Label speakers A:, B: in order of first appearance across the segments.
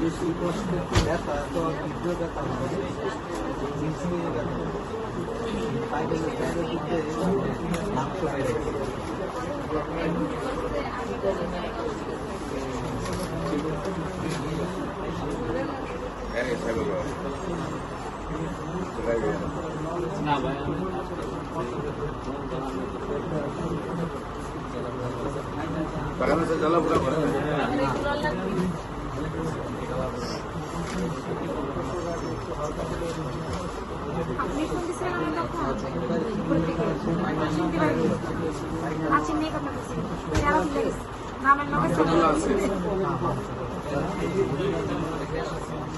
A: বেশি কষ্ট ব্যথা তো তীব্র ব্যথা হবে পাইলে পাইলে দিতে মাংস
B: বলছি যারা ভুলে গেছে নামের নগর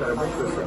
C: работает.